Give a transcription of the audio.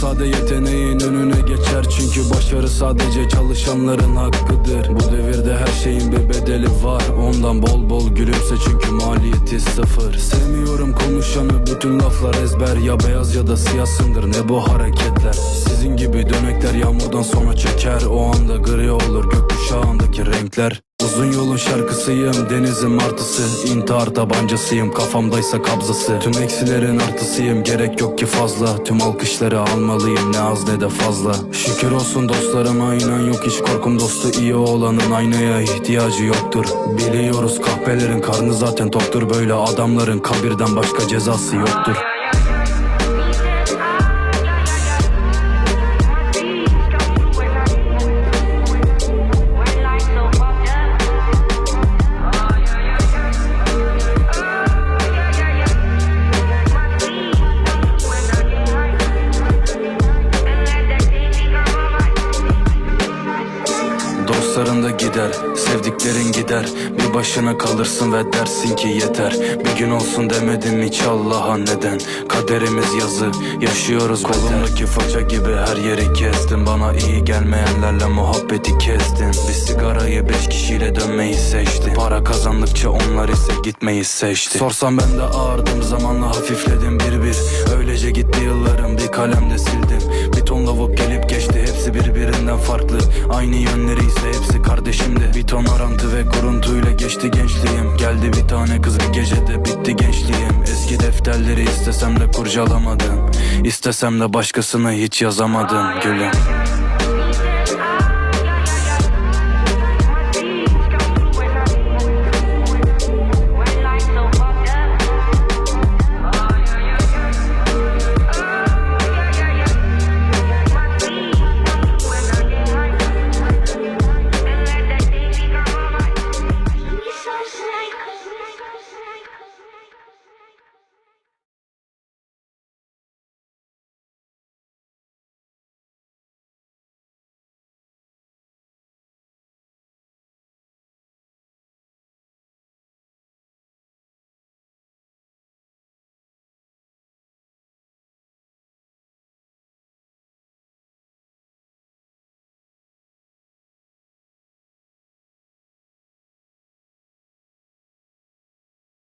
sade yeteneğin önüne geçer Çünkü başarı sadece çalışanların hakkıdır. Bu devirde her şeyin bedeli var Ondan bol bol gülümse çünkü maliyeti sıfır. Sevmiyorum konuşanı bütün laflar ezber Ya beyaz ya da siyahsındır ne bu hareketler? Sizin gibi dönekler yağmurdan sonra çeker O anda gri olur gökkuşağındaki renkler Uzun yolun şarkısıyım denizin martısı. İntihar tabancasıyım kafamdaysa kabzası. Tüm eksilerin artısıyım gerek yok ki fazla. Tüm alkışları almalıyım ne az ne de fazla. Şükür olsun dostlarıma inan yok hiç korkum dostu. İyi olanın aynaya ihtiyacı yoktur. Biliyoruz kahpelerin karnı zaten toktur. Böyle adamların kabirden başka cezası yoktur Dostların gider, sevdiklerin gider. Bir başına kalırsın ve dersin ki yeter. Bir gün olsun demedim hiç Allah'a neden? Kaderimiz yazı, yaşıyoruz Kolumdaki faça gibi her yeri kestim Bana iyi gelmeyenlerle muhabbeti kestim Bir sigarayı beş kişiyle dönmeyi seçtim Para kazandıkça onlar ise gitmeyi seçti. Sorsam ben de ağırdım zamanla hafifledim bir bir. Öylece gitti yıllarım bir kalemde sildim. Bir ton lavuk gelip geçti farklı. Aynı yönleri ise hepsi kardeşimdi Bir ton arantı ve kuruntuyla geçti gençliğim. Geldi bir tane kız bir gecede bitti gençliğim. Eski defterleri istesem de kurcalamadım. İstesem de başkasını hiç yazamadım gülüm